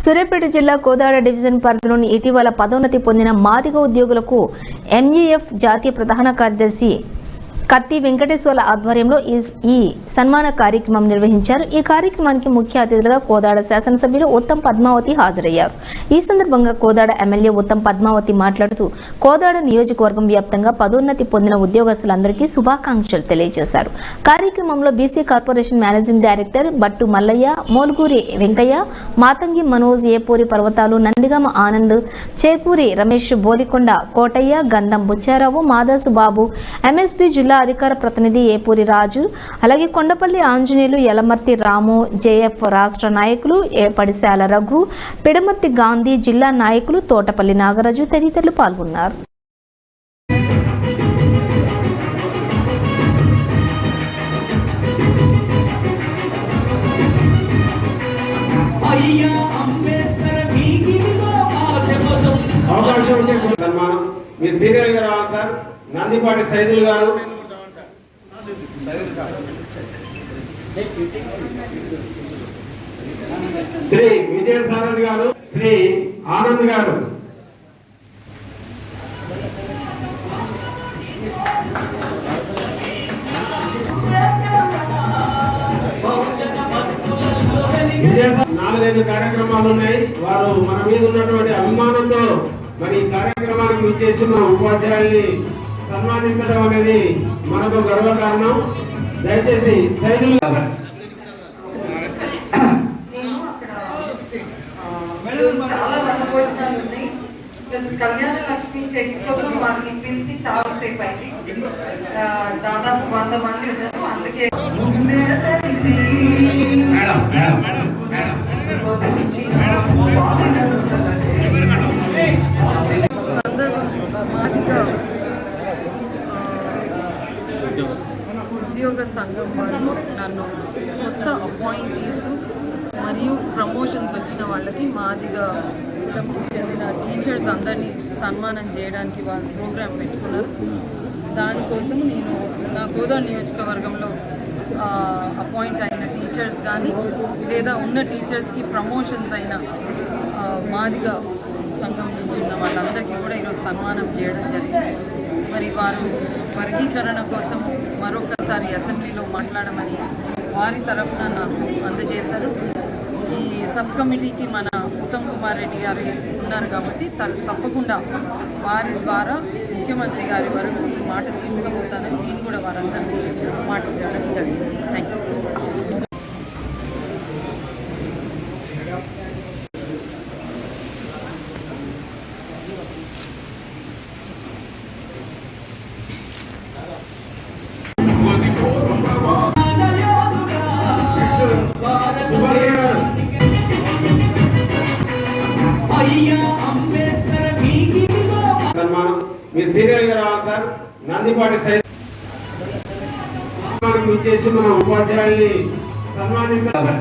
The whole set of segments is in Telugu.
సూర్యాపేట జిల్లా కోదాడ డివిజన్ పరిధిలోని ఇటీవల పదోన్నతి పొందిన మాదిగ ఉద్యోగులకు ఎంఈఎఫ్ జాతీయ ప్రధాన కార్యదర్శి కత్తి వెంకటేశ్వర్ల ఆధ్వర్యంలో ఈ ఈ సన్మాన కార్యక్రమం నిర్వహించారు. ఈ కార్యక్రమానికి ముఖ్య అతిథులుగా కోదాడ శాసనసభ్యులు ఉత్తమ్ పద్మావతి హాజరయ్యారు. ఈ సందర్భంగా కోదాడ ఎమ్మెల్యే ఉత్తమ్ పద్మావతి మాట్లాడుతూ కోదాడ నియోజకవర్గం వ్యాప్తంగా పదోన్నతి పొందిన ఉద్యోగస్తులందరికీ శుభాకాంక్షలు తెలియజేశారు. కార్యక్రమంలో BC corporation managing director Battu Mallaiah Molguri Venkaiah Mathangi Manoj Epuri Parvathalu Nandigama Anand చేకూరి రమేష్ బోలికొండ కోటయ్య గంధం బుచ్చారావు మాదాసు బాబు ఎంఎస్పీ జిల్లా అధికార ప్రతినిధి ఏపూరి రాజు అలాగే కొండపల్లి ఆంజనేయులు యలమర్తి రాము జేఎఫ్ రాష్ట్ర నాయకులు ఏ పడిశాల రఘు పిడమర్తి గాంధీ జిల్లా నాయకులు తోటపల్లి నాగరాజు తదితరులు పాల్గొన్నారు. సన్మానం. మీరు సీరియల్గా రావాలి సార్. నందిపాటి సైదులు గారు. శ్రీ విజయ గారు శ్రీ ఆనంద్ గారు. నాలుగైదు కార్యక్రమాలు ఉన్నాయి. వారు మన మీద ఉన్నటువంటి అభిమానంతో మరి కార్యక్రమానికి విచ్చేసిన ఉపాధ్యాయుల్ని సన్మానించడం అనేది మనకు గర్వకారణం. దయచేసి సైదులు కళ్యాణ లక్ష్మి చెక్స్ కోసం పిలిచి చాలా సేపు అయింది. దాదాపు వంద మంది ఉన్నారు. అందుకే మేడం మేడం మేడం సందర్భం మాదిగా ఉద్యోగ సంఘం వాళ్ళు నన్ను కొత్త అపాయింటీస్ మరియు ప్రమోషన్స్ వచ్చిన వాళ్ళకి మాదిగా చెందిన టీచర్స్ అందరినీ సన్మానం చేయడానికి వాళ్ళు ప్రోగ్రాం పెట్టుకున్నారు. దానికోసం నేను నా గోదావరి నియోజకవర్గంలో అపాయింట్ అయిన టీచర్స్ కానీ లేదా ఉన్న టీచర్స్కి ప్రమోషన్స్ అయిన మాదిగా సంఘం నుంచి ఉన్న వాళ్ళందరికీ కూడా ఈరోజు సన్మానం చేయడం జరిగింది. మరి వారు వర్గీకరణ కోసం మరొకసారి అసెంబ్లీలో మాట్లాడమని వారి తరఫున నాకు అందజేశారు. ఈ సబ్ కమిటీకి మన ఉత్తమ్ కుమార్ రెడ్డి గారు ఉన్నారు కాబట్టి తప్పకుండా వారి ద్వారా ముఖ్యమంత్రి గారి వరకు ఈ మాట తీసుకుపోతానని నేను కూడా వారందరికీ మాట ఇవ్వడం జరిగింది. థ్యాంక్ యూ సన్మానం. మీరు సీరియల్గా రావాలి సార్. నందిపాటి సైదు సన్మానానికి విచ్చేసిన ఉపాధ్యాయుల్ని సన్మానించాలి.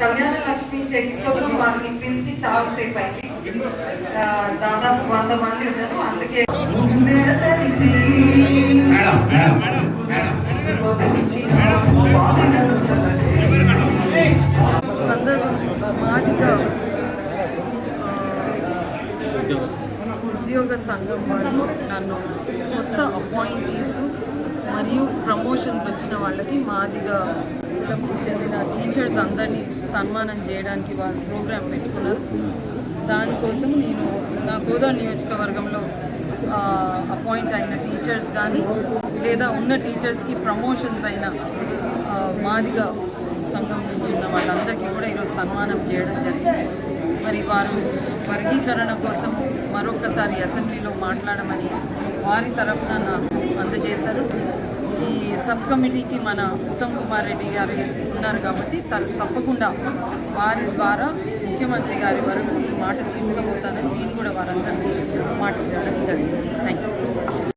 కళ్యాణ లక్ష్మి చెక్స్ కోసం వాటిని పిలిచి చాలా సేపు అయింది. దాదాపు వంద మంది ఉన్నారు. అందుకే మాదిగా ఉద్యోగ సంఘం వాళ్ళు నన్ను కొత్త అపాయింటీస్ మరియు ప్రమోషన్స్ వచ్చిన వాళ్ళకి మాదిగా కుటుంబం చెందిన టీచర్స్ అందరినీ సన్మానం చేయడానికి వాళ్ళు ప్రోగ్రాం పెట్టుకున్నారు. దానికోసం నేను నా గోదావరి నియోజకవర్గంలో అపాయింట్ అయిన టీచర్స్ కానీ లేదా ఉన్న టీచర్స్కి ప్రమోషన్స్ అయిన మాదిగా సంఘం వాళ్ళందరికీ కూడా ఈరోజు సన్మానం చేయడం జరిగింది. మరి వారు వర్గీకరణ కోసం మరొకసారి అసెంబ్లీలో మాట్లాడమని వారి తరఫున నాకు అందజేశారు. ఈ సబ్ కమిటీకి మన ఉత్తమ్ కుమార్ రెడ్డి గారు ఉన్నారు కాబట్టి తప్పకుండా వారి ద్వారా ముఖ్యమంత్రి గారి వరకు ఈ మాట తీసుకుపోతానని నేను కూడా వారందరికీ మాట చేయడం జరిగింది. Thank you